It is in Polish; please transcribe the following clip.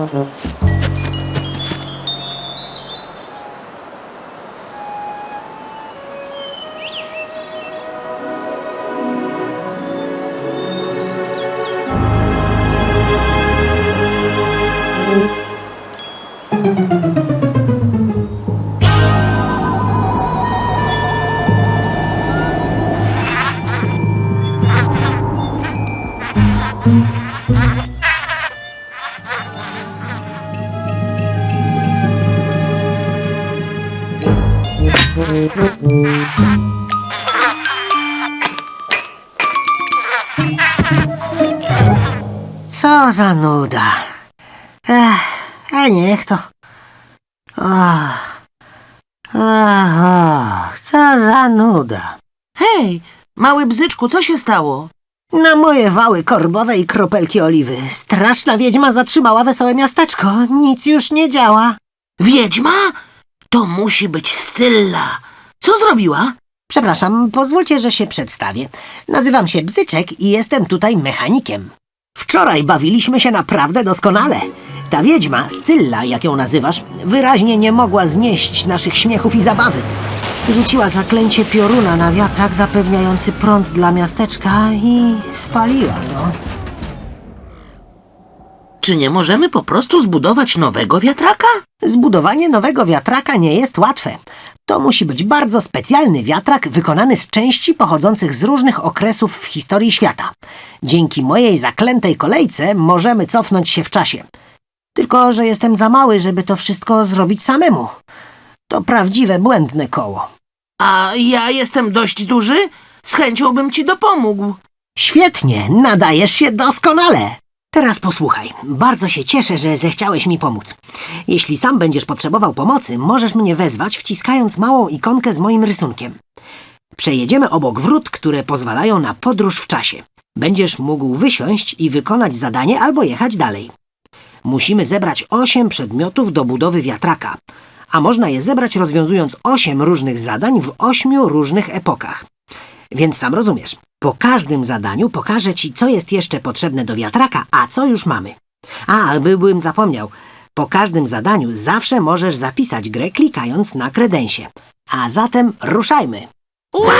Mm-hmm. Co za nuda. Ech, a niech to. Och, och, co za nuda. Hej, mały bzyczku, co się stało? Na moje wały korbowe i kropelki oliwy. Straszna wiedźma zatrzymała wesołe miasteczko. Nic już nie działa. Wiedźma? To musi być Scylla. Co zrobiła? Przepraszam, pozwólcie, że się przedstawię. Nazywam się Bzyczek i jestem tutaj mechanikiem. Wczoraj bawiliśmy się naprawdę doskonale. Ta wiedźma, Scylla, jak ją nazywasz, wyraźnie nie mogła znieść naszych śmiechów i zabawy. Rzuciła zaklęcie pioruna na wiatrak zapewniający prąd dla miasteczka i spaliła go. Czy nie możemy po prostu zbudować nowego wiatraka? Zbudowanie nowego wiatraka nie jest łatwe. To musi być bardzo specjalny wiatrak wykonany z części pochodzących z różnych okresów w historii świata. Dzięki mojej zaklętej kolejce możemy cofnąć się w czasie. Tylko, że jestem za mały, żeby to wszystko zrobić samemu. To prawdziwe błędne koło. A ja jestem dość duży? Z chęcią bym ci dopomógł. Świetnie, nadajesz się doskonale. Teraz posłuchaj. Bardzo się cieszę, że zechciałeś mi pomóc. Jeśli sam będziesz potrzebował pomocy, możesz mnie wezwać, wciskając małą ikonkę z moim rysunkiem. Przejedziemy obok wrót, które pozwalają na podróż w czasie. Będziesz mógł wysiąść i wykonać zadanie albo jechać dalej. Musimy zebrać osiem przedmiotów do budowy wiatraka, a można je zebrać rozwiązując osiem różnych zadań w ośmiu różnych epokach. Więc sam rozumiesz. Po każdym zadaniu pokażę Ci, co jest jeszcze potrzebne do wiatraka, a co już mamy. A, byłbym zapomniał. Po każdym zadaniu zawsze możesz zapisać grę klikając na kredensie. A zatem ruszajmy! Uuu!